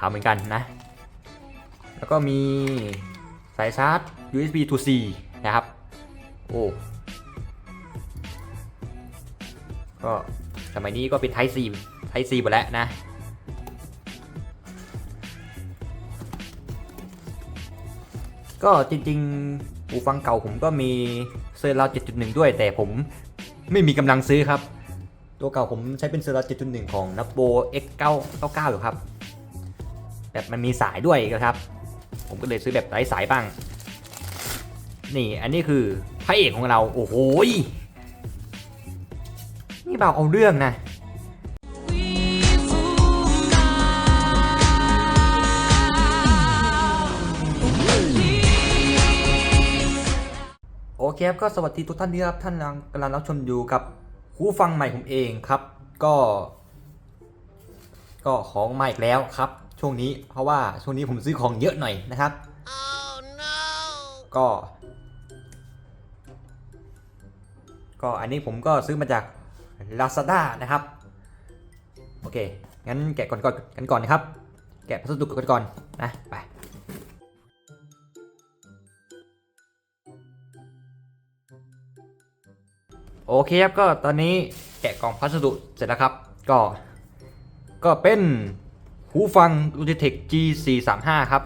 ขาวเหมือนกันนะ แล้วก็มีสายชาร์จ USB to C นะครับ โอ้ก็สมัยนี้ก็เป็น Type C Type C หมดแล้วนะ ก็จริงๆหูฟังเก่าผมก็มีเซอร์ราว7.1 ด้วย แต่ผมไม่มีกำลังซื้อครับ ตัวเก่าผมใช้เป็นเซอร์ราว7.1 ของ n a b o X999 อยู่ครับ แบบมันมีสายด้วยนะครับ ผมก็เลยซื้อแบบไร้สายบ้าง นี่อันนี้คือพระเอกของเราโอ้โหนี่เบาเอาเรื่องนะโอเคครับก็สวัสดีทุกท่านที่รับท่านกำลังรับชมอยู่กับหูฟังใหม่ผมเองครับ ก็ ก็ของใหม่อีกแล้วครับ ช่วงนี้เพราะว่าช่วงนี้ผมซื้อของเยอะหน่อยนะครับก็ ก็อันนี้ผมก็ซื้อมาจาก Lazada นะครับ โอเค งั้นแกะก่อนก่อนกันก่อนนะครับ แกะพัสดุกันก่อนนะไปโอเคครับก็ตอนนี้แกะกล่องพัสดุเสร็จแล้วครับ ก็ ก็เป็น หูฟัง Logitech G435 ครับ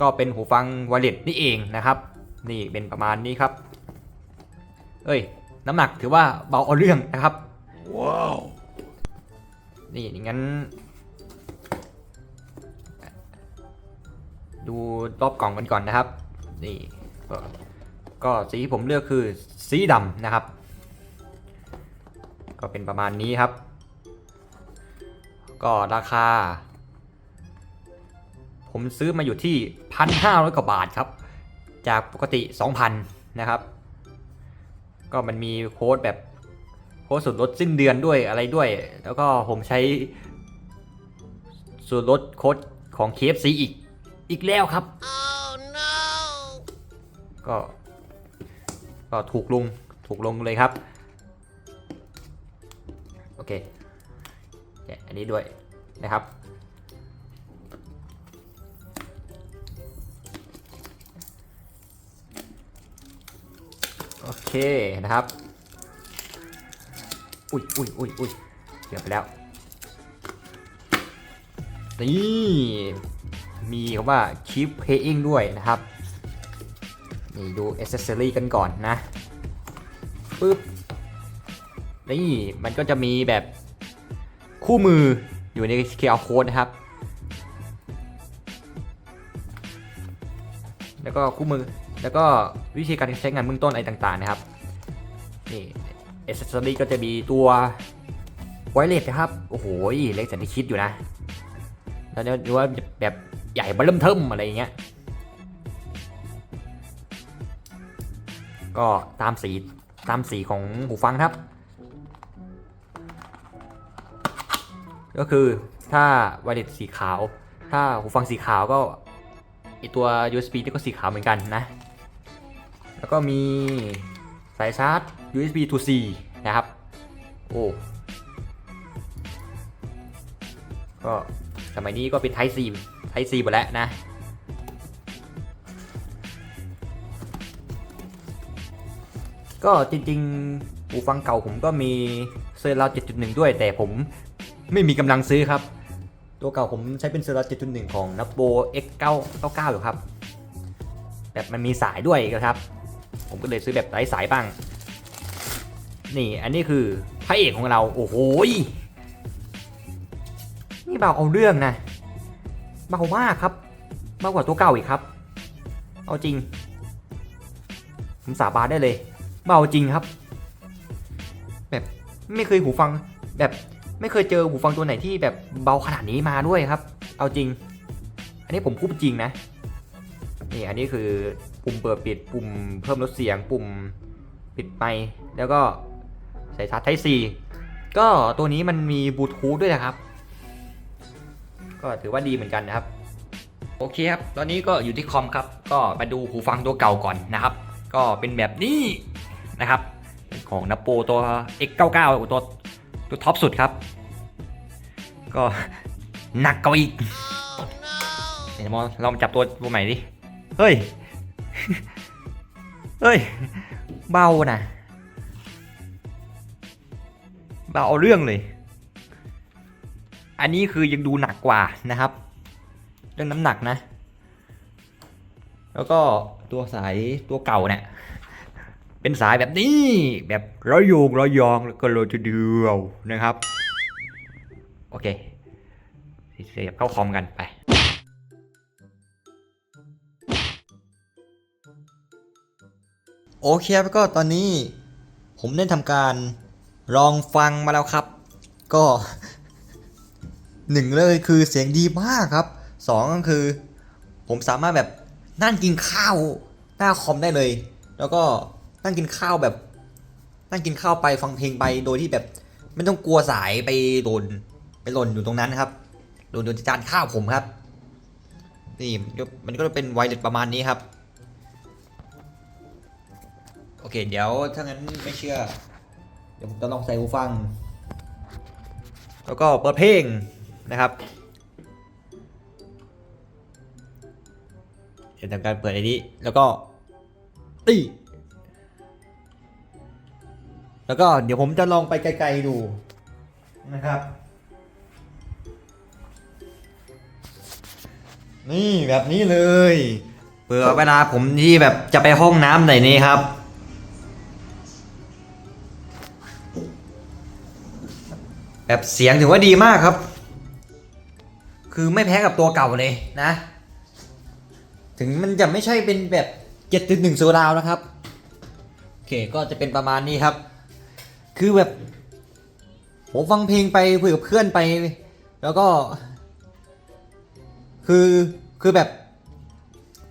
ก็เป็นหูฟังวอลเล็ตนี่เองนะครับ นี่เป็นประมาณนี้ครับ เอ้ย น้ำหนักถือว่าเบาเอาเรื่องนะครับ ว้าว นี่งั้น ดูรอบกล่องกันก่อนนะครับ นี่ก็ก็สีที่ผมเลือกคือสีดำนะครับ ก็เป็นประมาณนี้ครับ ก็ราคา ผมซื้อมาอยู่ที่1,500กว่าบาทครับ จากปกติ 2,000 นะครับ ก็มันมีโค้ดแบบโค้ดส่วนลดสิ้นเดือนด้วยอะไรด้วย แล้วก็ผมใช้ส่วนลดโค้ดของ KFC อีกอีกแล้วครับก็ก็ถูกลงถูกลงเลยครับ โอเคแกะอันนี้ด้วยนะครับ เคนะครับ อุ้ยอุ้ยอุ้ยอุ้ยเกือบไปแล้ว นี่ มีคำว่า keep paying ด้วยนะครับ นี่ดู accessory กันก่อนนะ ปึ๊บ นี่ มันก็จะมีแบบคู่มืออยู่ใน QR code นะครับ แล้วก็คู่มือ แล้วก็วิธีการใช้งานเบื้องต้นอะไรต่างๆนะครับนี่ a อ c เซ s ซอรี่ก็จะมีตัวไวเลสนะครับ โอ้โหเล็กสันที่คิดอยู่นะ แล้วเนี่ยดูว่าแบบใหญ่บอเริ่มเทิมอะไรเงี้ย ก็ตามสีตามสีของหูฟังครับ ก็คือถ้าไวเลสสีขาว ถ้าหูฟังสีขาวก็ไอตัว USB นี่ก็สีขาวเหมือนกันนะ แล้วก็มีสายชาร์จ USB to C นะครับ โอ้ ก็สมัยนี้ก็เป็น Type C Type C หมดแล้วนะ ก็จริงๆหูฟังเก่าผมก็มีเซอร์ราว7.1 ด้วย แต่ผมไม่มีกำลังซื้อครับ ตัวเก่าผมใช้เป็นเซอร์ราว7.1 ของ n a b o X999 อยู่ครับ แบบมันมีสายด้วยนะครับ ผมก็เลยซื้อแบบไร้สายบ้าง นี่อันนี้คือพระเอกของเรา โอ้โหนี่เบาเอาเรื่องนะเบามากครับเบากว่าตัวเก่าอีกครับ เอาจริง ผมสาบานได้เลยเบาจริงครับ แบบไม่เคยหูฟังแบบไม่เคยเจอหูฟังตัวไหนที่แบบเบาขนาดนี้มาด้วยครับ เอาจริง อันนี้ผมพูดจริงนะ นี่อันนี้คือ ปุ่มเปิดปิด ปุ่มเพิ่มลดเสียง ปุ่มปิดไมค์แล้วก็ใส่ชาร์จไทซีก็ตัวนี้มันมีบลูทูธด้วยนะครับ ก็ถือว่าดีเหมือนกันนะครับ โอเคครับ ตอนนี้ก็อยู่ที่คอมครับ ก็มาดูหูฟังตัวเก่าก่อนนะครับ ก็เป็นแบบนี้นะครับ ของนโปตัว X99 ตัวตัวท็อปสุดครับ ก็หนักกว่าอีก เดี๋ยวมองลองจับตัวตัวใหม่ดิ เฮ้ย เฮ้ย เบานะเบาเอาเรื่องเลย อันนี้คือยังดูหนักกว่านะครับ เรื่องน้ำหนักนะ แล้วก็ตัวสายตัวเก่าเนี่ยเป็นสายแบบนี้ แบบร้อยโยงร้อยยองแล้วก็โรยทีเดียวนะครับ โอเคเสียบเข้าคอมกันไป โอเคครับก็ตอนนี้ผมได้ทำการลองฟังมาแล้วครับ ก็หนึ่งเลยคือเสียงดีมากครับสองก็คือ ผมสามารถแบบนั่งกินข้าวหน้าคอมได้เลย แล้วก็นั่งกินข้าวแบบ นั่งกินข้าวไปฟังเพลงไปโดยที่แบบ ไม่ต้องกลัวสายไปโดนไปหล่นอยู่ตรงนั้นครับโดนโดนจานข้าวผมครับ นี่มันก็เป็นไวเลสประมาณนี้ครับ อเค เดี๋ยวถ้างั้นไม่เชื่อ เดี๋ยวผมจะลองใส่หูฟัง แล้วก็เปิดเพลงนะครับเดี๋ยวทำการเปิดไอ้นี้แล้วก็ตีแล้วก็เดี๋ยวผมจะลองไปไกลๆดูนะครับ นี่แบบนี้เลยเผื่อเวลาผมที่แบบจะไปห้องน้ำไหนนี้ครับ แบบเสียงถือว่าดีมากครับ คือไม่แพ้กับตัวเก่าเลยนะ ถึงมันจะไม่ใช่เป็นแบบ7.1โซลาวนะครับ โอเคก็จะเป็นประมาณนี้ครับ คือแบบผมฟังเพลงไปคุยกับเพื่อนไป แล้วก็ คือคือแบบ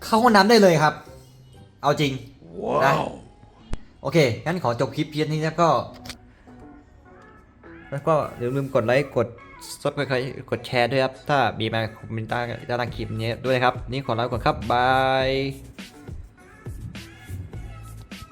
เข้าห้องน้ำได้เลยครับ เอาจริงนะโอเค งั้นขอจบคลิปเพียงนี้แล้วก็ แล้วก็อย่าลืมกดไลค์กดซับสไครต์กดแชร์ด้วยครับ ถ้ามีมาคอมเมนต์ใต้ใต้คลิปนี้ด้วยนะครับ นี่ขอลาก่อนครับบาย